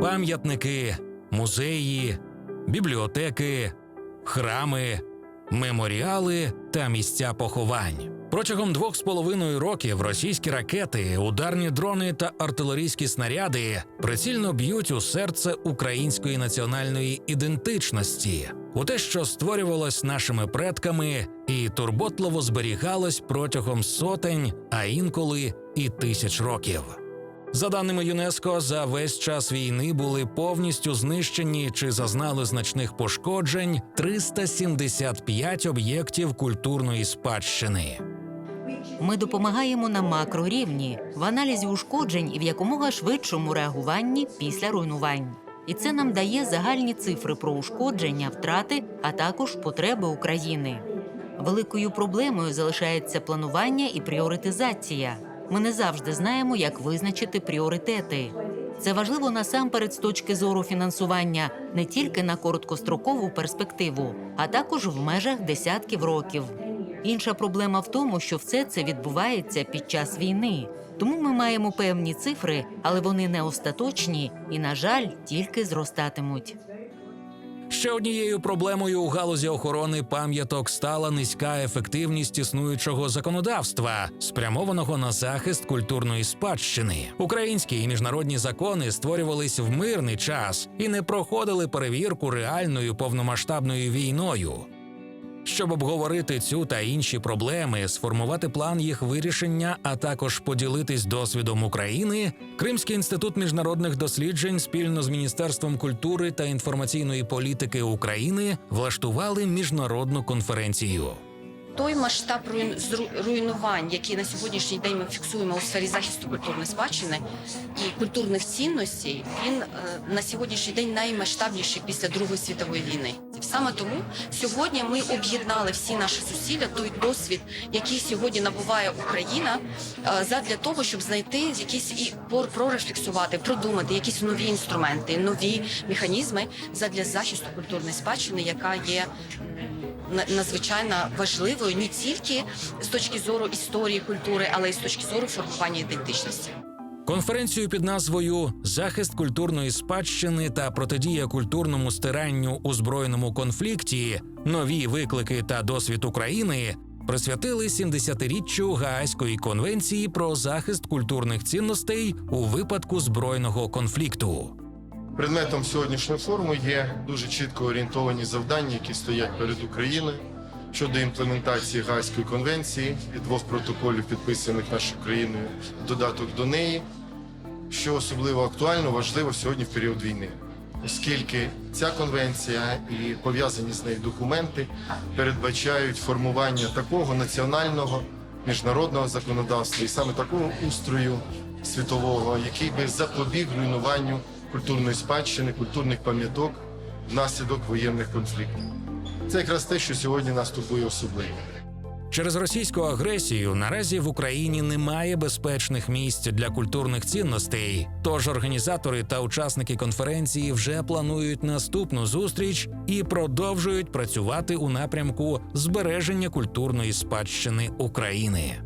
пам'ятники, музеї, бібліотеки, храми, меморіали та місця поховань. Протягом двох з половиною років російські ракети, ударні дрони та артилерійські снаряди прицільно б'ють у серце української національної ідентичності, у те, що створювалось нашими предками і турботливо зберігалось протягом сотень, а інколи і тисяч років. За даними ЮНЕСКО, за весь час війни були повністю знищені чи зазнали значних пошкоджень 375 об'єктів культурної спадщини. Ми допомагаємо на макрорівні в аналізі ушкоджень і в якомога швидшому реагуванні після руйнувань. І це нам дає загальні цифри про ушкодження, втрати, а також потреби України. Великою проблемою залишається планування і пріоритизація. Ми не завжди знаємо, як визначити пріоритети. Це важливо насамперед з точки зору фінансування не тільки на короткострокову перспективу, а також в межах десятків років. Інша проблема в тому, що все це відбувається під час війни. Тому ми маємо певні цифри, але вони не остаточні і, на жаль, тільки зростатимуть. Ще однією проблемою у галузі охорони пам'яток стала низька ефективність існуючого законодавства, спрямованого на захист культурної спадщини. Українські і міжнародні закони створювались в мирний час і не проходили перевірку реальною повномасштабною війною. Щоб обговорити цю та інші проблеми, сформувати план їх вирішення, а також поділитись досвідом України, Кримський інститут міжнародних досліджень спільно з Міністерством культури та інформаційної політики України влаштували міжнародну конференцію. Той масштаб руйнувань, який на сьогоднішній день ми фіксуємо у сфері захисту культурної спадщини і культурних цінностей, він е, на сьогоднішній день наймасштабніший після Другої світової війни. Саме тому сьогодні ми об'єднали всі наші зусилля, той досвід, який сьогодні набуває Україна, е, задля того, щоб знайти якісь і прорефлексувати, продумати якісь нові інструменти, нові механізми задля захисту культурної спадщини, яка є на- надзвичайно важливою не тільки з точки зору історії культури, але й з точки зору формування ідентичності. Конференцію під назвою Захист культурної спадщини та протидія культурному стиранню у збройному конфлікті, нові виклики та досвід України присвятили 70-річчю Гаазької конвенції про захист культурних цінностей у випадку збройного конфлікту. Предметом сьогоднішнього форуму є дуже чітко орієнтовані завдання, які стоять перед Україною щодо імплементації Гаазької конвенції і двох протоколів, підписаних нашою країною, додаток до неї, що особливо актуально, важливо сьогодні в період війни, оскільки ця конвенція і пов'язані з нею документи передбачають формування такого національного міжнародного законодавства і саме такого устрою світового, який би запобіг руйнуванню культурної спадщини, культурних пам'яток внаслідок воєнних конфліктів. Це якраз те, що сьогодні нас турбує особливо. Через російську агресію наразі в Україні немає безпечних місць для культурних цінностей. Тож організатори та учасники конференції вже планують наступну зустріч і продовжують працювати у напрямку збереження культурної спадщини України.